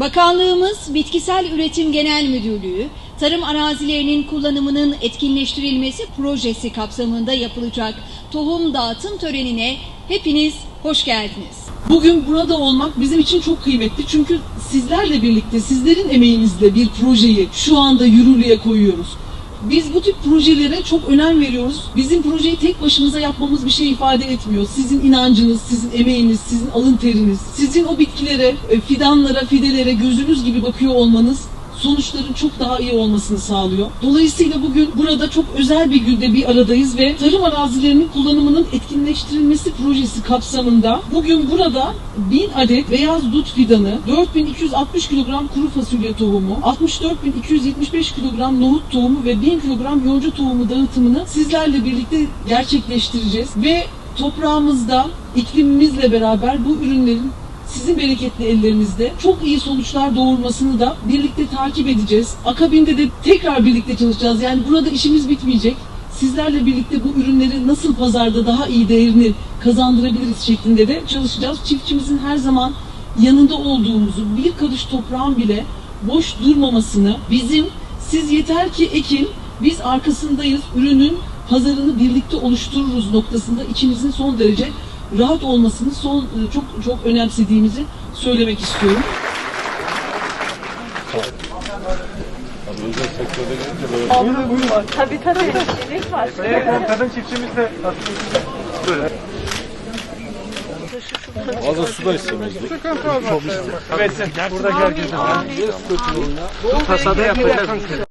Bakanlığımız Bitkisel Üretim Genel Müdürlüğü, tarım arazilerinin kullanımının etkinleştirilmesi projesi kapsamında yapılacak tohum dağıtım törenine hepiniz hoş geldiniz. Bugün burada olmak bizim için çok kıymetli çünkü sizlerle birlikte, sizlerin emeğinizle bir projeyi şu anda yürürlüğe koyuyoruz. Biz bu tip projelere çok önem veriyoruz. Bizim projeyi tek başımıza yapmamız bir şey ifade etmiyor. Sizin inancınız, sizin emeğiniz, sizin alın teriniz, sizin o bitkilere, e, fidanlara, fidelere gözünüz gibi bakıyor olmanız sonuçların çok daha iyi olmasını sağlıyor. Dolayısıyla bugün burada çok özel bir günde bir aradayız ve tarım arazilerinin kullanımının etkinleştirilmesi projesi kapsamında bugün burada 1000 adet beyaz dut fidanı, 4260 kilogram kuru fasulye tohumu, 64275 kilogram nohut tohumu ve 1000 kilogram yonca tohumu dağıtımını sizlerle birlikte gerçekleştireceğiz ve toprağımızda iklimimizle beraber bu ürünlerin sizin bereketli ellerinizde çok iyi sonuçlar doğurmasını da birlikte takip edeceğiz. Akabinde de tekrar birlikte çalışacağız. Yani burada işimiz bitmeyecek. Sizlerle birlikte bu ürünleri nasıl pazarda daha iyi değerini kazandırabiliriz şeklinde de çalışacağız. Çiftçimizin her zaman yanında olduğumuzu, bir karış toprağın bile boş durmamasını, bizim siz yeter ki ekin, biz arkasındayız, ürünün pazarını birlikte oluştururuz noktasında içimizin son derece rahat olmasını son çok çok önemsediğimizi söylemek istiyorum. Gelince böyle Tabii tabii. Gerek var. Evet, kadın çiftçimiz de böyle. fazla su da istemezdik. Evet, burada gel. Tasada yapacağız.